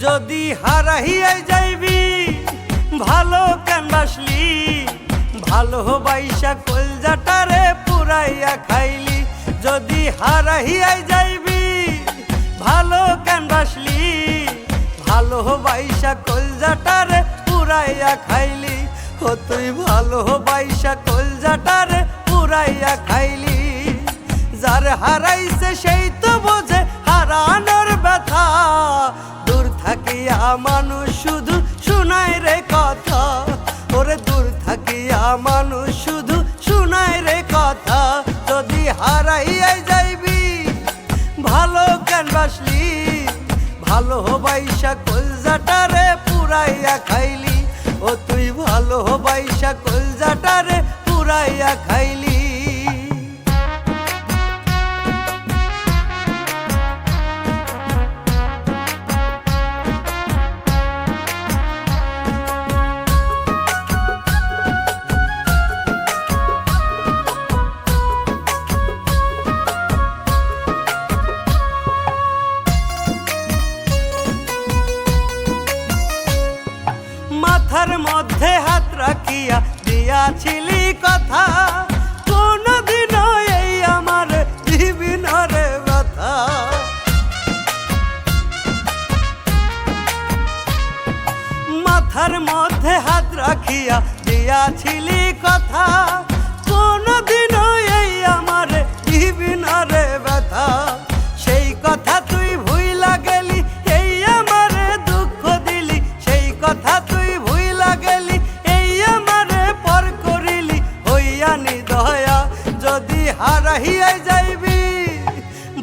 হারাইয়াই যাইবি, ভালো কেন বাসলি ভালো বাইসা কলজাটারে পুরাইয়া খাইলি। যদি হারাইয়াই যাইবি, ভালো কেন বাসলি ভালো বাইসা কলজাটারে পুরাইয়া খাইলি। ও তুই ভালো বাইসা কলজাটারে পুরাইয়া খাইলি। যার হারাইছে সেই তো বোঝে হারানোর ব্যথা। থাকিয়া মানুষ শুধু শোনায় রে কথা। ওরে দূর থাকিয়া মানুষ শুধু শোনায় রে কথা। যদি হারাইয়াই যাইবি, ভালো কেন বাসলি? ভালো বাইসা কলজাটারে পুরাইয়া খাইলি। ও তুই ভালো বাইসা কলজাটারে পুরাইয়া খাইলি। মাথার মধ্যে হাত রাখিয়া দিয়াছিলি কথা। কোনদিন এই মধ্যে হাত রাখিয়া দিয়াছিলি কথা। এই আমার জীবনরে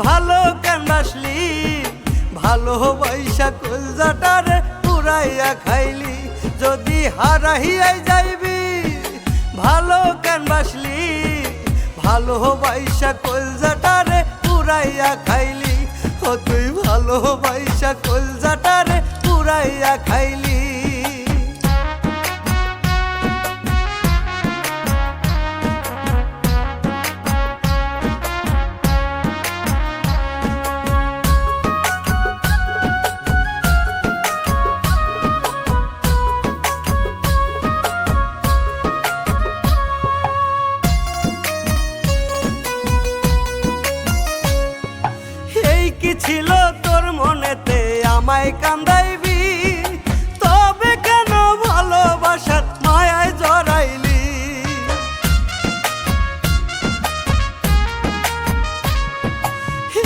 ভালো কেন বাসলি ভালো বাইসা কলজাটারে পুরাইয়া খাইলি। যদি হারাইয়াই যাইবি, ভালো কেন বাসলি ভালো বাইসা কলজাটারে পুরাইয়া খাইলি। ও তুই ভালো বাইসা কলজাটারে পুরাইয়া খাইলি। কি ছিল তোর মনেতে? আমায় কান্দাইবি। তবে কেন ভালোবাসার মায়ায় জড়াইলি?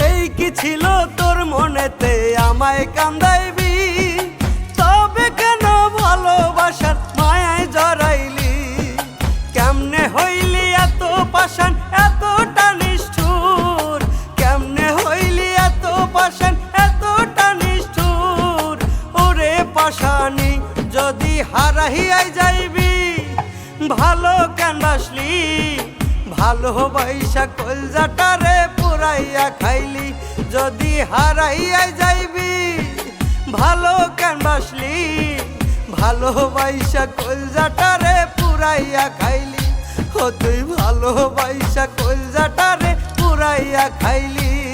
এই কি ছিল তোর মনেতে? আমায় কান্দাইবি। যদি হারাইয়াই যাইবি। ভালো কেন বাসলি? ভালো বাইসা কলজাটারে পুরাইয়া খাইলি। যদি হারাইয়াই যাইবি, ভালো কেন বাসলি? ভালো বাইসা কলজাটারে পুরাইয়া খাইলি। ও তুই ভালো বাইসা কলজাটারে পুরাইয়া খাইলি।